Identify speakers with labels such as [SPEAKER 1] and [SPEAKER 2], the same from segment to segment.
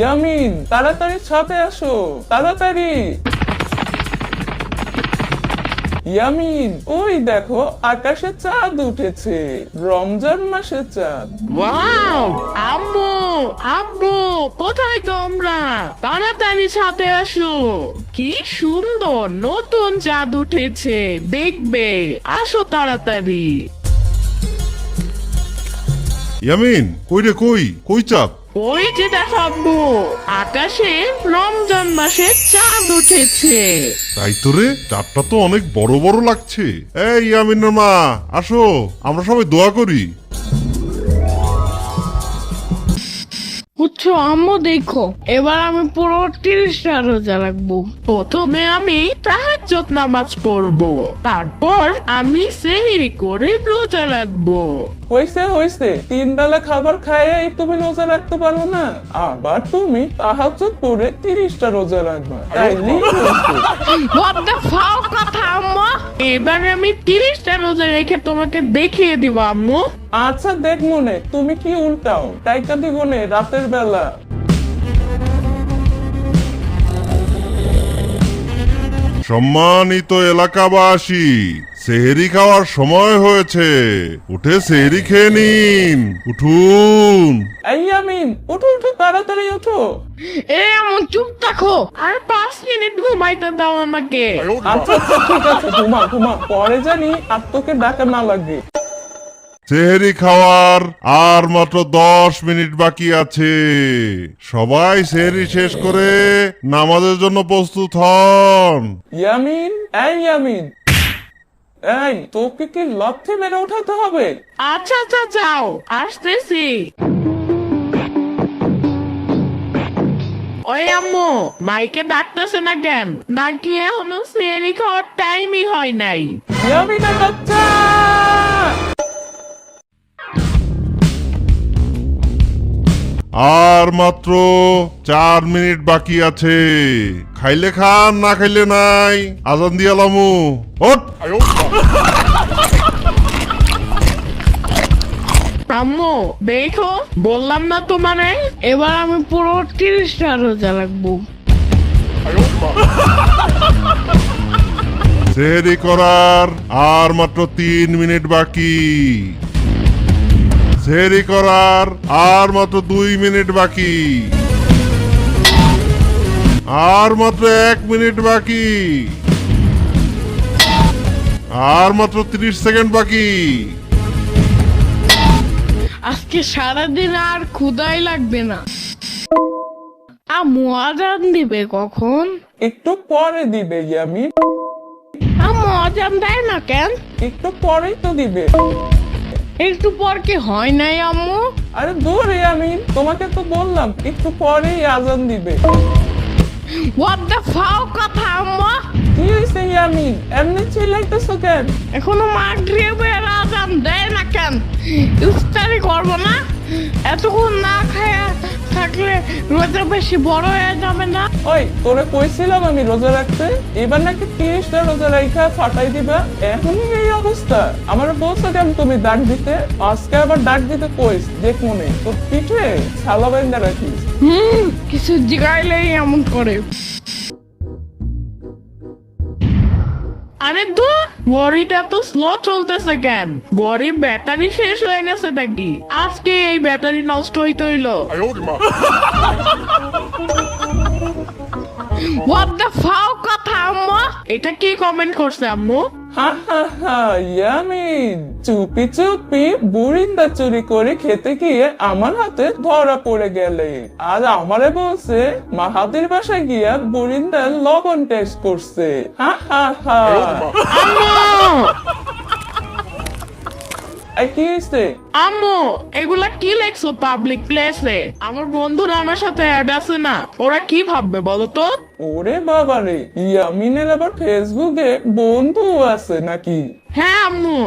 [SPEAKER 1] ইয়ামিন তাড়াতাড়ি ছাদে আসো তাড়াতাড়ি। ইয়ামিন ওই দেখো আকাশে চাঁদ উঠেছে রমজান মাসের চাঁদ।
[SPEAKER 2] ওয়াও আম্মু আব্বু কোথায় তোমরা? তাড়াতাড়ি সাথে আসো। কি সুন্দর নতুন চাঁদ উঠেছে দেখবে আসো তাড়াতাড়ি।
[SPEAKER 3] ইয়ামিন কই রে কই? কই চাপ
[SPEAKER 2] ওই যে দেখো আব্বু আকাশে রমজান মাসে চাঁদ উঠেছে।
[SPEAKER 3] তাই তো রে, চাঁদটা তো অনেক বড় বড় লাগছে। এই ইয়ামিনের মা, আসো, আমরা সবাই দোয়া করি।
[SPEAKER 2] বুঝছ আম্মু দেখো। এবার আমি পুরো তিরিশটা রোজা রাখব। প্রথমে আমি তাহাজ্জত নামাজ পড়ব। তারপর আমি সেহরি করে রোজা রাখব।
[SPEAKER 1] হয়েছে হয়েছে তিন বেলা খাবার খাইয়ে তুমি রোজা রাখতে পারো না। আবার তুমি তাহাজ্জুদ পড়ে তিরিশটা রোজা রাখবা।
[SPEAKER 2] কথা আম্মু? এবার আমি তিরিশটা রোজা রেখে তোমাকে দেখিয়ে দিব আম্মু।
[SPEAKER 1] আচ্ছা দেখ মনে তুমি কি উল্টাও? টাইকা দিবনে রাতের বেলা।
[SPEAKER 3] সম্মানিত এলাকাবাসী সেহেরি খাওয়ার সময় হয়েছে। উঠে সেহেরি খেয়ে নিন। উঠুন।
[SPEAKER 1] এই আমিন উঠো উঠো তাড়াতাড়ি উঠো
[SPEAKER 2] এ এমন চুপ থাকো। আর পাঁচ মিনিট ঘুমাইতে দাও আমাকে।
[SPEAKER 1] আচ্ছা আচ্ছা ঠিক আছে ঘুমা ঘুমা। পরে জানি আর তোকে ডাকা না লাগে।
[SPEAKER 3] সেহেরি খাওয়ার আর মাত্র দশ মিনিট বাকি আছে। সবাই সেহেরি শেষ করে নামাজের জন্য প্রস্তুত হন।
[SPEAKER 1] ইয়ামিন এই ইয়ামিন। এই তোকে কি লক্ষ্যে মেরে উঠাতে হবে?
[SPEAKER 2] আচ্ছা আচ্ছা যাও আসতেছি। ওই আম্মু মাইকে ডাকতেছে না কেন? নাকি এখনও সেরি খাওয়ার টাইমই হয় নাই?
[SPEAKER 1] ইয়ামিনের বাচ্চা!
[SPEAKER 3] আর মাত্র চার মিনিট বাকি আছে। খাইলে খান না খাইলে নাই। আজান দিয়ালামু ওঠ।
[SPEAKER 2] আম্মু দেখো বললাম না তোমারে এবার আমি পুরো তিরিশটা রোজা রাখব।
[SPEAKER 3] সেহেরি করার আর মাত্র তিন মিনিট বাকি। সেহেরি করার আর মাত্র দুই মিনিট বাকি। আর মাত্র এক মিনিট বাকি। আর মাত্র তিরিশ সেকেন্ড বাকি।
[SPEAKER 2] আজকে সারাদিন আর ক্ষুদাই লাগবে না। আম্মু আজান দিবে কখন?
[SPEAKER 1] একটু পরে দিবে ইয়ামিন।
[SPEAKER 2] আম্মু আজান দেয় না কেন?
[SPEAKER 1] একটু পরেই তো দিবে।
[SPEAKER 2] একটু পর কি হয় নাই আম্মু?
[SPEAKER 1] আরে দূর আমি তোমাকে তো বললাম একটু পরেই আজান দিবে।
[SPEAKER 2] হোয়াট দ্য ফাও কথা আম্মু?
[SPEAKER 1] কি হয়েছে আমি এমনি চিল্লাইতেছো কেন?
[SPEAKER 2] এখনও মাগরিবের আজান দেয় না কেন? ইফতারি করব না? এতক্ষণ না খায়া থাকলে রোজা বেশি বড় হয়ে যাবে না?
[SPEAKER 1] ওই তোরে কইছিলাম আমি রোজা রাখতে। এবার নাকি তিরিশটা রোজা রাখা ফাটাই দিবা। এখনই এই অবস্থা। আমার বলছো তুমি ডাক দিতে। আজকে আবার ডাক দিতে কইস দেখ মনে। তোর পিঠে ছালা বাইন্দা রাখিস।
[SPEAKER 2] হুম কিছু জিগাইলেই এমন করে। আরে দু ঘড়িটা তো স্লো চলতেছে কেন? ঘড়ির ব্যাটারি শেষ হয়ে গেছে নাকি? আজকে এই ব্যাটারি নষ্ট হইতে হইল। হোয়াট দ্য ফাও কথা আম্মু? এটা কি কমেন্ট করছে আম্মু?
[SPEAKER 1] হা হা হা চুপি চুপি বুড়িন্দা চুরি করে খেতে গিয়ে আমার হাতে ধরা পড়ে গেলে। আর আমারে বলছে মাহাদির বাসায় গিয়া বুড়িন্দা লবণ টেস্ট করছে। হা হা হা। এই কি হয়েছে
[SPEAKER 2] আম্মু এগুলা কি লেখছো পাবলিক প্লেসে আমার বন্ধুরা আমার সাথে অ্যাড আছে না ওরা কি ভাববে বলো তো?
[SPEAKER 1] ওরে বাবারে ইয়ামিনের আবার ফেসবুকে বন্ধু আছে নাকি?
[SPEAKER 2] হ্যাঁ আম্মু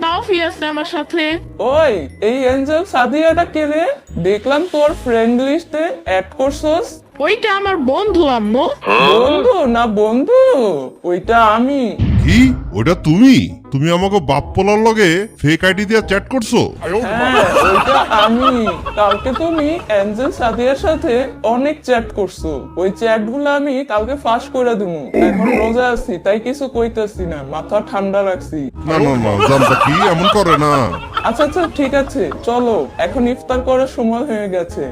[SPEAKER 2] তাওফি আছে আমার সাথে।
[SPEAKER 1] ওই এই এঞ্জেল সাদিয়াটা কে রে? দেখলাম তোর ফ্রেন্ড লিস্টে অ্যাড করছস।
[SPEAKER 2] ওইটা আমার বন্ধু আম্মু।
[SPEAKER 1] বন্ধু না বন্ধু? ওইটা আমি।
[SPEAKER 3] কি? ওটা তুমি? তুমি আমাকে বাপ পোলার লগে ফেক আইডি দিয়ে চ্যাট করছ?
[SPEAKER 1] হ্যাঁ ওইটা আমি। কালকে তুমি অ্যাঞ্জেল সাদিয়ার সাথে অনেক চ্যাট করছ। ওই চ্যাটগুলো আমি কালকে ফাঁস করে দেবো এখন রোজা আছি তাই কিছু কইতাছি না। মাথা ঠান্ডা রাখছি।
[SPEAKER 3] না না না জানতা কি? এমন করে না।
[SPEAKER 1] আচ্ছা আচ্ছা ঠিক আছে চলো। এখন ইফতার করার সময় হয়ে গেছে।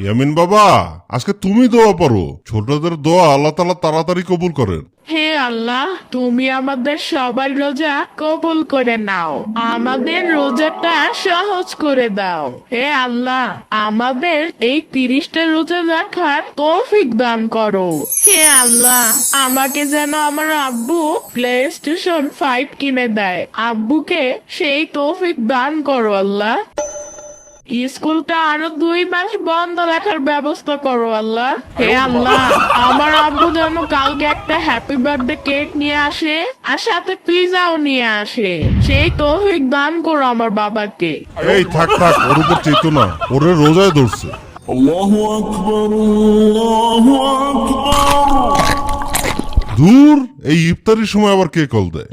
[SPEAKER 3] ইয়ামিন বাবা, আজকে তুমি দোয়া পড়ো। ছোটদের দোয়া আল্লাহ তালা তাড়াতাড়ি কবুল করেন।
[SPEAKER 2] হে আল্লাহ, তুমি আমাদের সবার রোজা কবুল করে নাও। আমাদের রোজাটা সহজ করে দাও। হে আল্লাহ, আমাদের এই তিরিশটা রোজা রাখার তৌফিক দান করো। হে আল্লাহ, আমাকে যেন আমার আব্বু প্লে স্টেশন ফাইভ কিনে দেয়। আব্বুকে সেই তৌফিক দান করো আল্লাহ। স্কুলটা আরও দুই মাস বন্ধ রাখার ব্যবস্থা করো আল্লাহ। হে আল্লাহ আমার আব্বু যেন কালকে একটা হ্যাপি বার্থডে কেক নিয়ে আসে আর সাথে পিজাও নিয়ে আসে। সেই তৌফিক দান করো আমার বাবাকে।
[SPEAKER 3] এই থাক থাক ওর উপর চেতনা। ওরে রোজায় ধরছে। দূর এই ইফতারির সময় আবার কে কল দেয়?